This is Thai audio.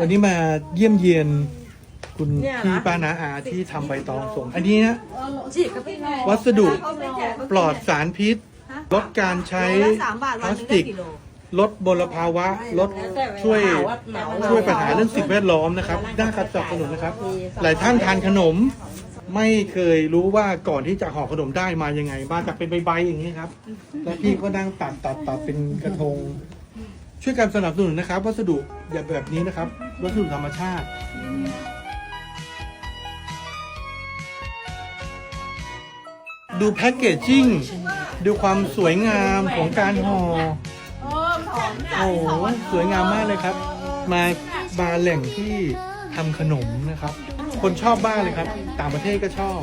วันนี้มาเยี่ยมเยียนคุณเนี่ยนะ พี่ป้านาอาที่ทำใบตองส่ง อันนี้นะจีบกับพี่แม่วัสดุ ปลอดสารพิษ ลดการใช้โลละสามบาทพวันลาหสนึงติได้กกี่โลลดมลภาวะ ลดช่วย ช่วยปัญหาเรื่องสิ่งแวดล้อมนะครับด้านการสนับสนุนนะครับ หลายท่านทานขนม ไม่เคยรู้ว่าก่อนที่จะห่อขนมได้มายังไง มาจากเป็นใบๆอย่างนี้ครับ แล้วพี่ก็นั่งตัดตัดตัดเป็นกระทง ช่วยกันสนับสนุนนะครับวัสดุอย่าแบบนี้นะครับ วัสดุธรรมชาติ ดูแพ็กเกจจิ้งดูความสวยงามของการหอ่อโอ้โหสวยงามมากเลยครับ มาบาแหล่งที่ทำขนมนะครับ คนชอบบ้างเลยครับ ต่างประเทศก็ชอบ